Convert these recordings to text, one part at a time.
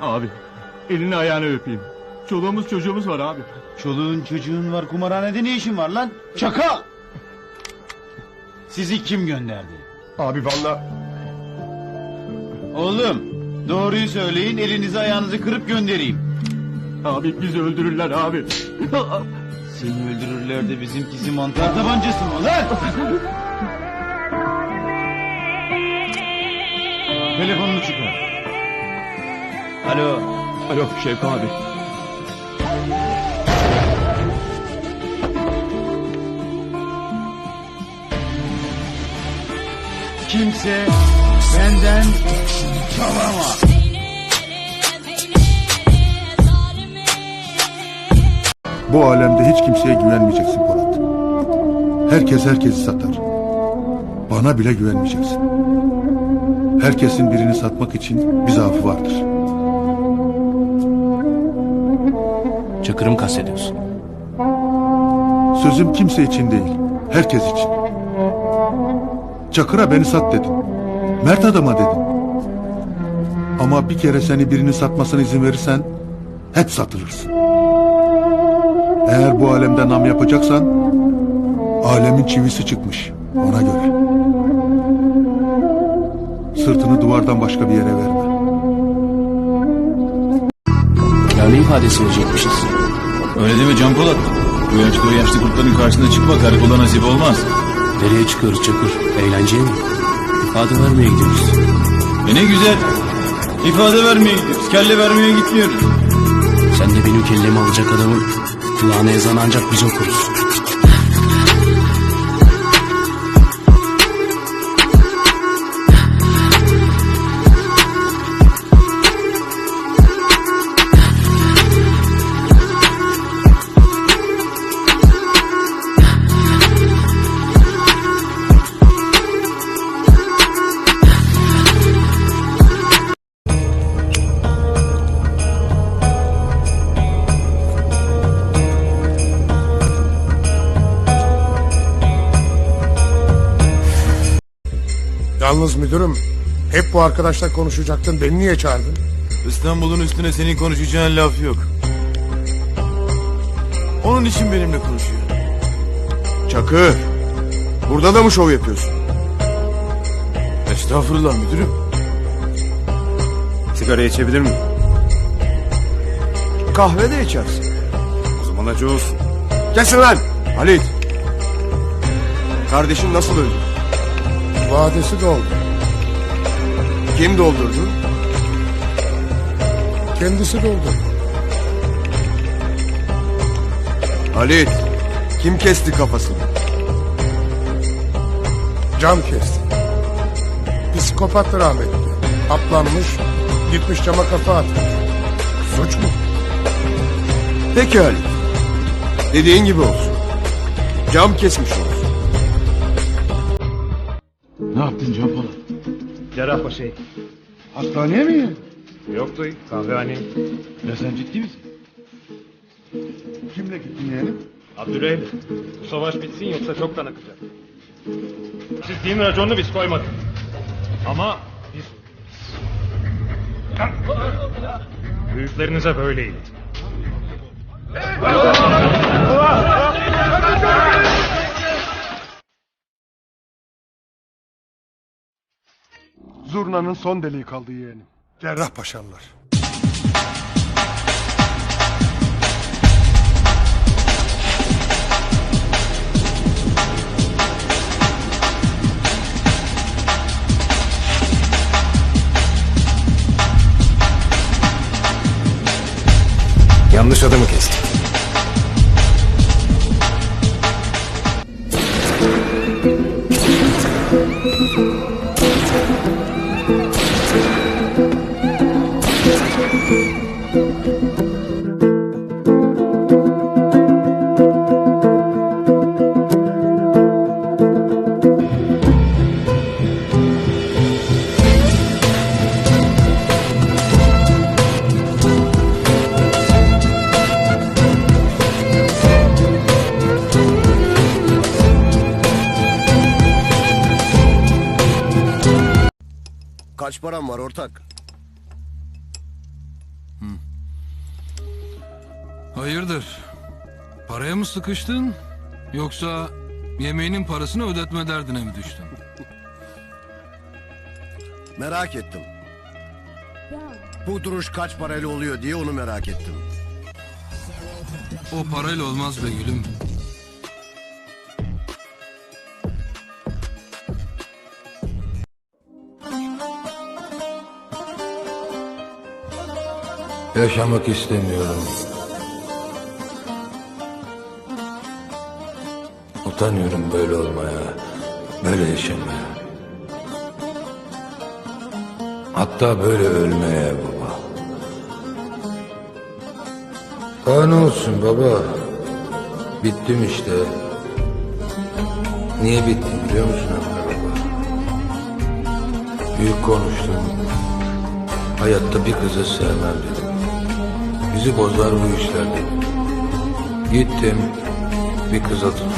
Abi elini ayağını öpeyim. Çoluğumuz çocuğumuz var abi. Çoluğun çocuğun var kumarhanede ne işin var lan? Çakal! Sizi kim gönderdi? Abi valla Oğlum doğruyu söyleyin elinizi ayağınızı kırıp göndereyim. Abi bizi öldürürler abi. Seni öldürürler de bizimkisi mantar tabancası mı lan? Telefonunu çıkar. Alo. Alo Şevki abi. Kimse benden çalamaz. bu alemde hiç kimseye güvenmeyeceksin Polat. Herkes herkesi satar. Bana bile güvenmeyeceksin. Herkesin birini satmak için bir zaafı vardır. Çakır'ı mı kastediyorsun? Sözüm kimse için değil, herkes için. Çakır'a beni sat dedin. Mert adama dedin. Ama bir kere seni birinin satmasına izin verirsen hep satılırsın. Eğer bu alemde nam yapacaksan alemin çivisi çıkmış ona göre. Sırtını duvardan başka bir yere verme. Ne ifadesi verecekmişiz? Öyle deme Can Polat. Bu yaşta o yaşlı kurtların karşısına çıkma karakola nasip olmaz. Nereye çıkıyoruz Çakır? Eğlenceye mi? İfade vermeye gidiyoruz. E ne güzel. İfade vermeye gidiyoruz. Kelle vermeye gitmiyoruz. Sen de benim kellemi alacak adamın kulağına ezan ancak biz okuruz. Yalnız müdürüm hep bu arkadaşla konuşacaktın beni niye çağırdın? İstanbul'un üstüne senin konuşacağın laf yok. Onun için benimle konuşuyor. Çakır, burada da mı şov yapıyorsun? Estağfurullah müdürüm. Sigara içebilir miyim? Kahve de içersin. O zaman acı olsun. Kesin lan! Halit! Kardeşin nasıl öldü? Vadesi doldu. Kim doldurdu? Kendisi doldu. Halit! Kim kesti kafasını? Cam kesti. Psikopattı rahmetli. Aplanmış gitmiş cama kafa atmış. Suç mu? Peki Halit. Dediğin gibi olsun. Cam kesmiş olsun. Ne yaptın Can Polat? Cerrahpaşa'yı. Hastaneye mi? Yoktu kahvehane. Ya sen ciddi misin? Kimle gittin yani? Abdülrahim bu savaş bitsin yoksa çok kan akacak. Mi raconunu biz koymadık. Ama biz... Büyüklerinize böyle Zurnanın son deliği kaldı yeğenim. Cerrahpaşalılar. Yanlış adamı kestim. Kaç param var ortak? Hayırdır? Paraya mı sıkıştın? Yoksa yemeğinin parasını ödetme derdine mi düştün? Merak ettim. Bu duruş kaç parayla oluyor diye onu merak ettim. O parayla olmaz be gülüm. Yaşamak istemiyorum. Utanıyorum böyle olmaya, böyle yaşamaya. Hatta böyle ölmeye baba. Daha ne olsun baba? Bittim işte. Niye bittim biliyor musun Emre baba? Büyük konuştum. Hayatta bir kızı sevmem dedim. Bizi bozar bu işler. Gittim bir kıza tutundum.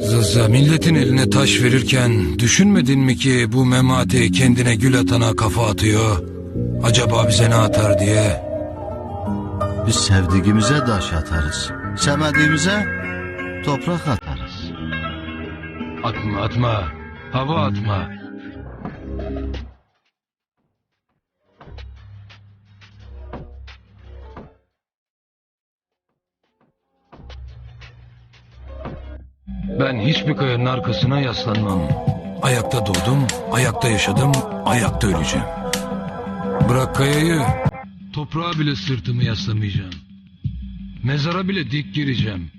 Zızza milletin eline taş verirken düşünmedin mi ki bu memati kendine gül atana kafa atıyor? Acaba bize ne atar diye? Biz sevdiğimize daş atarız. Sevmediğimize toprak atarız. Atma atma. Hava atma. Ben hiçbir kayanın arkasına yaslanmam. Ayakta doğdum, ayakta yaşadım, ayakta öleceğim. Bırak kayayı, toprağa bile sırtımı yaslamayacağım. Mezara bile dik gireceğim.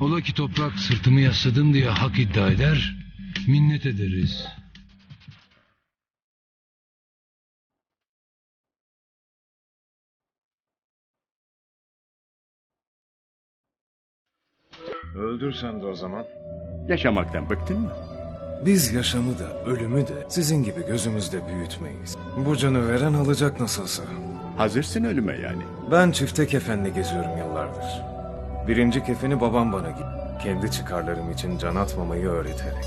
Ola ki toprak sırtımı yasladın diye hak iddia eder, minnet ederiz. Öldürsen de o zaman. Yaşamaktan bıktın mı? Biz yaşamı da ölümü de sizin gibi gözümüzde büyütmeyiz. Bu canı veren alacak nasılsa. Hazırsın ölüme yani. Ben çifte kefenle geziyorum yıllardır. Birinci kefeni babam bana giydi. Kendi çıkarlarım için can atmamayı öğreterek.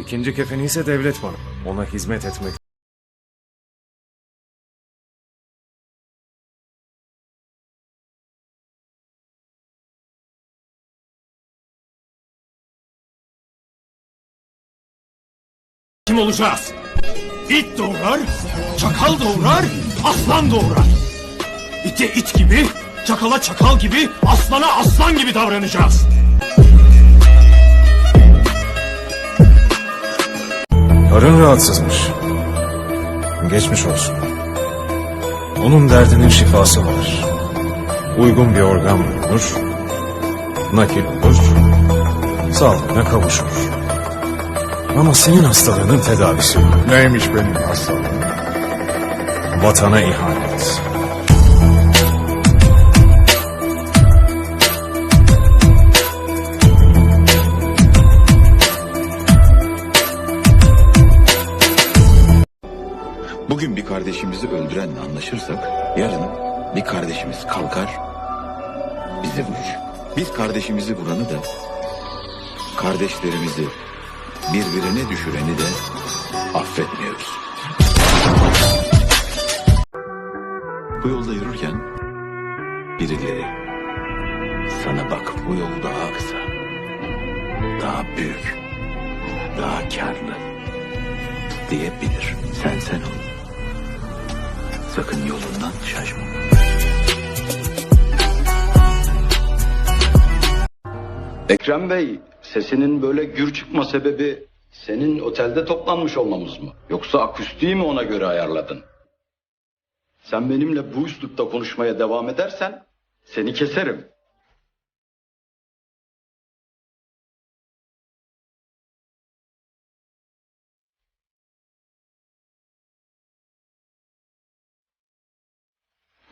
İkinci kefeni ise devlet bana. Ona hizmet etmek Olacağız? İt doğurar, çakal doğurar, aslan doğurar. İte it gibi, çakala çakal gibi, aslana aslan gibi davranacağız. Karın rahatsızmış. Geçmiş olsun. Onun derdinin şifası var. Uygun bir organ bulunur, nakil olur, sağlığına kavuşur. Ama senin hastalığının tedavisi yok. Neymiş benim hastalığım? Vatana ihanet. Bugün bir kardeşimizi öldürenle anlaşırsak yarın bir kardeşimiz kalkar bize vurur. Biz kardeşimizi vuranı da kardeşlerimizi birbirine düşüreni de affetmiyoruz. Bu yolda yürürken birileri sana bak bu yol daha kısa, daha büyük, daha karlı diyebilir. Sen sen ol. Sakın yolundan şaşma. Ekrem Bey, sesinin böyle gür çıkma sebebi senin otelde toplanmış olmamız mı? Yoksa akustiği mi ona göre ayarladın? Sen benimle bu üslupta konuşmaya devam edersen seni keserim.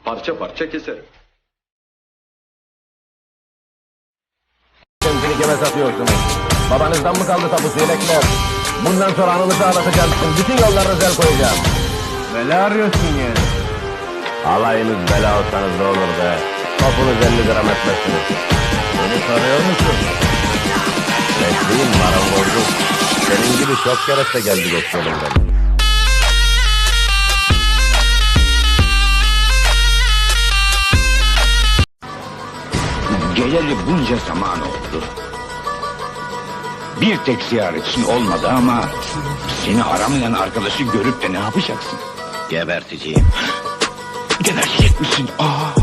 Parça parça keserim. Kime satıyorsunuz? Babanızdan mı kaldı tabu zeynekler? Bundan sonra anınızı ağlatacaksın. Bütün yollarınızı el koyacağım. Bela arıyorsun yani. Alayınız bela olsanız ne olur be. Topunuz 50 gram etmezsiniz. Beni tanıyor musun? Mesleğim marangozluk. Senin gibi çok kereste geldi geçti elimden. Geleli bunca zaman oldu. Bir tek ziyaretin olmadı ama seni aramayan arkadaşı görüp de ne yapacaksın? Geberteceğim. Gebertecek misin? Aa.